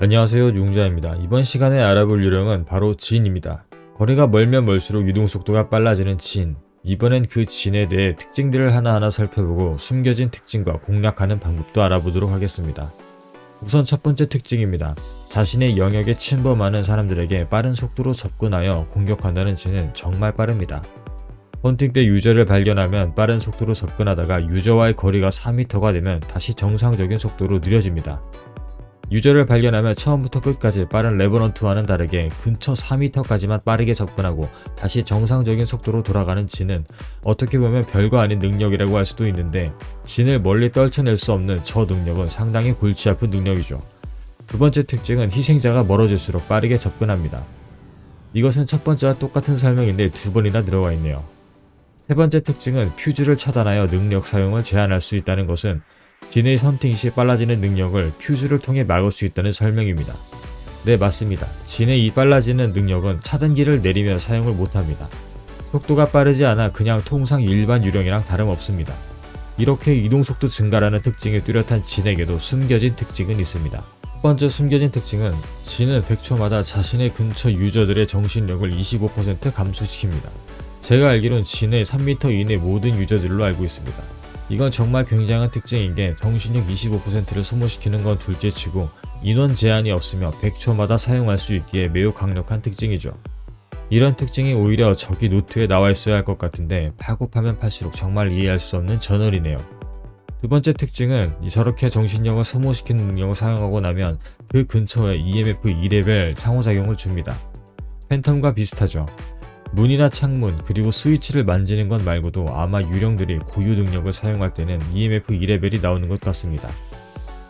안녕하세요 용자입니다. 이번 시간에 알아볼 유령은 바로 진입니다. 거리가 멀면 멀수록 이동 속도가 빨라지는 진. 이번엔 그 진에 대해 특징들을 하나하나 살펴보고 숨겨진 특징과 공략하는 방법도 알아보도록 하겠습니다. 우선 첫 번째 특징입니다. 자신의 영역에 침범하는 사람들에게 빠른 속도로 접근하여 공격한다는 진은 정말 빠릅니다. 헌팅 때 유저를 발견하면 빠른 속도로 접근하다가 유저와의 거리가 4m가 되면 다시 정상적인 속도로 느려집니다. 유저를 발견하면 처음부터 끝까지 빠른 레버넌트와는 다르게 근처 4m까지만 빠르게 접근하고 다시 정상적인 속도로 돌아가는 진은 어떻게 보면 별거 아닌 능력이라고 할 수도 있는데 진을 멀리 떨쳐낼 수 없는 저 능력은 상당히 골치 아픈 능력이죠. 두 번째 특징은 희생자가 멀어질수록 빠르게 접근합니다. 이것은 첫 번째와 똑같은 설명인데 두 번이나 들어가 있네요. 세 번째 특징은 퓨즈를 차단하여 능력 사용을 제한할 수 있다는 것은 진의 선팅 시 빨라지는 능력을 퓨즈를 통해 막을 수 있다는 설명입니다. 네, 맞습니다. 진의 이 빨라지는 능력은 차단기를 내리며 사용을 못합니다. 속도가 빠르지 않아 그냥 통상 일반 유령이랑 다름없습니다. 이렇게 이동 속도 증가라는 특징이 뚜렷한 진에게도 숨겨진 특징은 있습니다. 첫 번째 숨겨진 특징은 진은 100초마다 자신의 근처 유저들의 정신력을 25% 감소시킵니다. 제가 알기론 진의 3m 이내 모든 유저들로 알고 있습니다. 이건 정말 굉장한 특징인 게 정신력 25%를 소모시키는 건 둘째치고 인원 제한이 없으며 100초마다 사용할 수 있기에 매우 강력한 특징이죠. 이런 특징이 오히려 저기 노트에 나와 있어야 할 것 같은데 파고 파면 팔수록 정말 이해할 수 없는 저널이네요. 두 번째 특징은 이 저렇게 정신력을 소모시키는 능력을 사용하고 나면 그 근처에 EMF 2레벨 상호작용을 줍니다. 팬텀과 비슷하죠. 문이나 창문 그리고 스위치를 만지는 것 말고도 아마 유령들이 고유 능력을 사용할 때는 EMF 2레벨이 나오는 것 같습니다.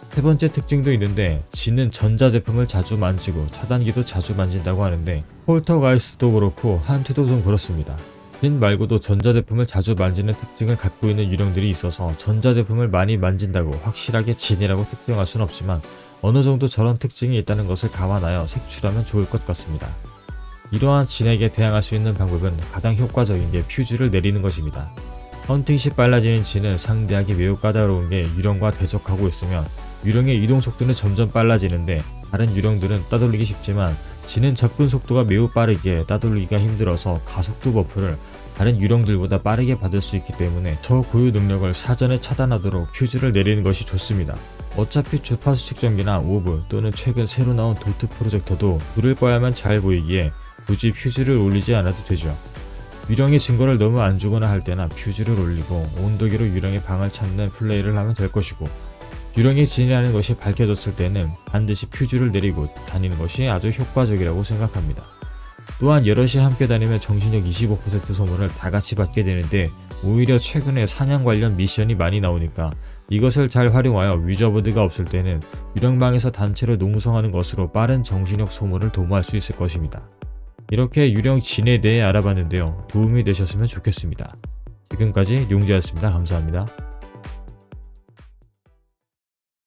세 번째 특징도 있는데 진은 전자제품을 자주 만지고 차단기도 자주 만진다고 하는데 폴터가이스도 그렇고 한투도 좀 그렇습니다. 진 말고도 전자제품을 자주 만지는 특징을 갖고 있는 유령들이 있어서 전자제품을 많이 만진다고 확실하게 진이라고 특정할 순 없지만 어느 정도 저런 특징이 있다는 것을 감안하여 색출하면 좋을 것 같습니다. 이러한 진에게 대항할 수 있는 방법은 가장 효과적인 게 퓨즈를 내리는 것입니다. 헌팅 시 빨라지는 진은 상대하기 매우 까다로운 게 유령과 대적하고 있으면 유령의 이동 속도는 점점 빨라지는데 다른 유령들은 따돌리기 쉽지만 진은 접근 속도가 매우 빠르기에 따돌리기가 힘들어서 가속도 버프를 다른 유령들보다 빠르게 받을 수 있기 때문에 저 고유 능력을 사전에 차단하도록 퓨즈를 내리는 것이 좋습니다. 어차피 주파수 측정기나 오브 또는 최근 새로 나온 도트 프로젝터도 불을 꺼야만 잘 보이기에 굳이 퓨즈를 올리지 않아도 되죠. 유령의 증거를 너무 안 주거나 할 때나 퓨즈를 올리고 온도계로 유령의 방을 찾는 플레이를 하면 될 것이고 유령이 진이라는 것이 밝혀졌을 때는 반드시 퓨즈를 내리고 다니는 것이 아주 효과적이라고 생각합니다. 또한 여럿이 함께 다니면 정신력 25% 소모를 다 같이 받게 되는데 오히려 최근에 사냥 관련 미션이 많이 나오니까 이것을 잘 활용하여 위저보드가 없을 때는 유령방에서 단체로 농성하는 것으로 빠른 정신력 소모를 도모할 수 있을 것입니다. 이렇게 유령 진에 대해 알아봤는데요. 도움이 되셨으면 좋겠습니다. 지금까지 용재였습니다. 감사합니다.